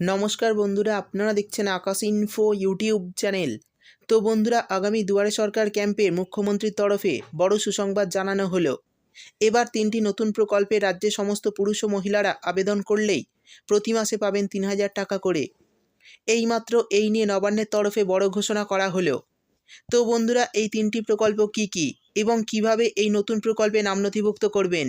নমস্কার বন্ধুরা, আপনারা দেখছেন আকাশ ইনফো ইউটিউব চ্যানেল। তো বন্ধুরা, আগামী দুয়ারে সরকার ক্যাম্পে মুখ্যমন্ত্রীর তরফে বড় সুসংবাদ জানানো হলো। এবার তিনটি নতুন প্রকল্পে রাজ্যে সমস্ত পুরুষ ও মহিলারা আবেদন করলেই প্রতি মাসে পাবেন তিন হাজার টাকা করে। এইমাত্র এই নিয়ে নবান্নের তরফে বড় ঘোষণা করা হলো। তো বন্ধুরা, এই তিনটি প্রকল্প কি কি এবং কীভাবে এই নতুন প্রকল্পে নাম নথিভুক্ত করবেন?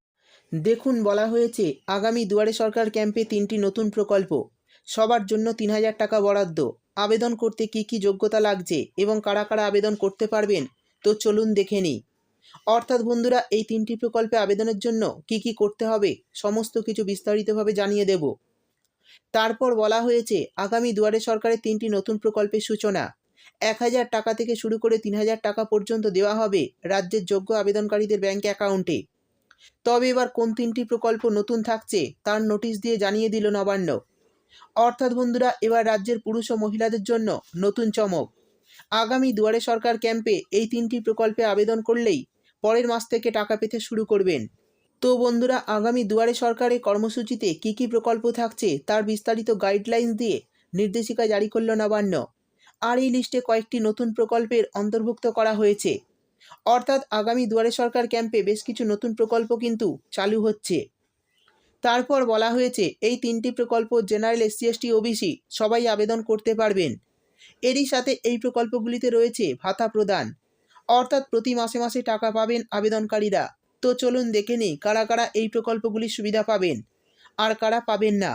দেখুন বলা হয়েছে, আগামী দুয়ারে সরকার ক্যাম্পে তিনটি নতুন প্রকল্প। সবার জন্য তিন হাজার টাকা বরাদ্দ। আবেদন করতে কি কি যোগ্যতা লাগছে এবং কারা কারা আবেদন করতে পারবেন, তো চলুন দেখে নিই। অর্থাৎ বন্ধুরা, এই তিনটি প্রকল্পে আবেদনের জন্য কি কি করতে হবে, সমস্ত কিছু বিস্তারিতভাবে জানিয়ে দেব। তারপর বলা হয়েছে, আগামী দুয়ারে সরকারের তিনটি নতুন প্রকল্পের সূচনা। এক হাজার টাকা থেকে শুরু করে তিন হাজার টাকা পর্যন্ত দেওয়া হবে রাজ্যের যোগ্য আবেদনকারীদের ব্যাংক অ্যাকাউন্টে। তবে এবার কোন তিনটি প্রকল্প নতুন থাকছে তার নোটিশ দিয়ে জানিয়ে দিল নবান্ন। অর্থাৎ বন্ধুরা, এবার রাজ্যের পুরুষ ও মহিলাদের জন্য নতুন চমক। আগামী দুয়ারে সরকার ক্যাম্পে এই তিনটি প্রকল্পে আবেদন করলেই পরের মাস থেকে টাকা পেতে শুরু করবেন। তো বন্ধুরা, আগামী দুয়ারে সরকারের কর্মসূচিতে কি কি প্রকল্প থাকছে তার বিস্তারিত গাইডলাইন্স দিয়ে নির্দেশিকা জারি করল নবান্ন। আর এই লিস্টে কয়েকটি নতুন প্রকল্পের অন্তর্ভুক্ত করা হয়েছে। অর্থাৎ আগামী দুয়ারে সরকার ক্যাম্পে বেশ কিছু নতুন প্রকল্প কিন্তু চালু হচ্ছে। তারপর বলা হয়েছে, এই তিনটি প্রকল্প জেনারেল এসসি এসটি ওবিসি সবাই আবেদন করতে পারবেন। এরই সাথে এই প্রকল্পগুলিতে রয়েছে ভাতা প্রদান। অর্থাৎ প্রতি মাসে মাসে টাকা পাবেন আবেদনকারীরা। তো চলুন দেখে নিই কারা কারা এই প্রকল্পগুলির সুবিধা পাবেন আর কারা পাবেন না।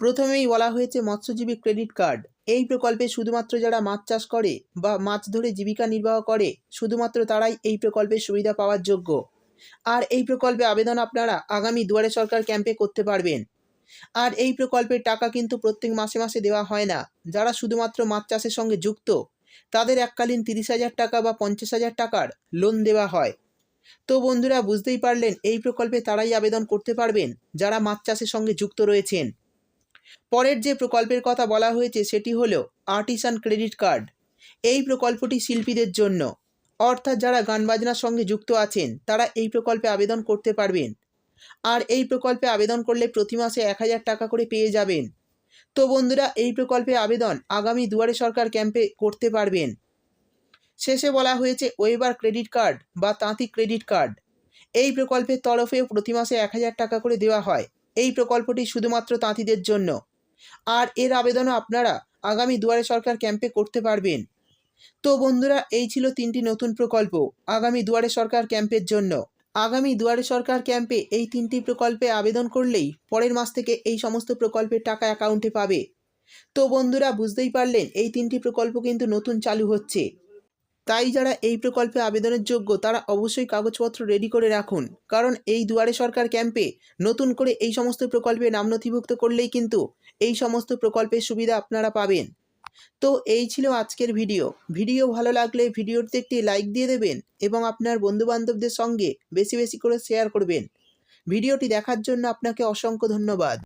প্রথমেই বলা হয়েছে মৎস্যজীবী ক্রেডিট কার্ড। এই প্রকল্পে শুধুমাত্র যারা মাছ চাষ করে বা মাছ ধরে জীবিকা নির্বাহ করে, শুধুমাত্র তারাই এই প্রকল্পের সুবিধা পাওয়ার যোগ্য। আর এই প্রকল্পে আবেদন আপনারা আগামী দুয়ারে সরকার ক্যাম্পে করতে পারবেন। আর এই প্রকল্পের টাকা কিন্তু প্রত্যেক মাসে মাসে দেওয়া হয় না। যারা শুধুমাত্র মাছ চাষের সঙ্গে যুক্ত, তাদের এককালীন তিরিশ হাজার টাকা বা পঞ্চাশ হাজার টাকার লোন দেওয়া হয়। তো বন্ধুরা, বুঝতেই পারলেন, এই প্রকল্পে তারাই আবেদন করতে পারবেন, যারা মাছ চাষের সঙ্গে যুক্ত রয়েছেন। পরের যে প্রকল্পের কথা বলা হয়েছে সেটি হলো আর্টিসান ক্রেডিট কার্ড। এই প্রকল্পটি শিল্পীদের জন্য। অর্থাৎ যারা গান বাজনার সঙ্গে যুক্ত আছেন, তারা এই প্রকল্পে আবেদন করতে পারবেন। আর এই প্রকল্পে আবেদন করলে প্রতি মাসে এক হাজার টাকা করে পেয়ে যাবেন। তো বন্ধুরা, এই প্রকল্পে আবেদন আগামী দুয়ারে সরকার ক্যাম্পে করতে পারবেন। শেষে বলা হয়েছে ওয়েবার ক্রেডিট কার্ড বা তাঁতি ক্রেডিট কার্ড। এই প্রকল্পের তরফে প্রতি মাসে এক হাজার টাকা করে দেওয়া হয়। এই প্রকল্পটি শুধুমাত্র তাঁতিদের জন্য। আর এর আবেদনও আপনারা আগামী দুয়ারে সরকার ক্যাম্পে করতে পারবেন। তো বন্ধুরা, এই ছিল তিনটি নতুন প্রকল্প আগামী দুয়ারে সরকার ক্যাম্পের জন্য। আগামী দুয়ারে সরকার ক্যাম্পে এই তিনটি প্রকল্পে আবেদন করলেই পরের মাস থেকে এই সমস্ত প্রকল্পের টাকা অ্যাকাউন্টে পাবে। তো বন্ধুরা, বুঝতেই পারলেন, এই তিনটি প্রকল্প কিন্তু নতুন চালু হচ্ছে। তাই যারা এই প্রকল্পে আবেদনের যোগ্য, তারা অবশ্যই কাগজপত্র রেডি করে রাখুন। কারণ এই দুয়ারে সরকার ক্যাম্পে নতুন করে এই সমস্ত প্রকল্পে নাম নথিভুক্ত করলেই কিন্তু এই সমস্ত প্রকল্পের সুবিধা আপনারা পাবেন। তো এই ছিল আজকের ভিডিও ভিডিও ভালো লাগলে ভিডিওতে একটি লাইক দিয়ে দেবেন এবং আপনার বন্ধুবান্ধবদের সঙ্গে বেশি বেশি করে শেয়ার করবেন। ভিডিওটি দেখার জন্য আপনাকে অসংখ্য ধন্যবাদ।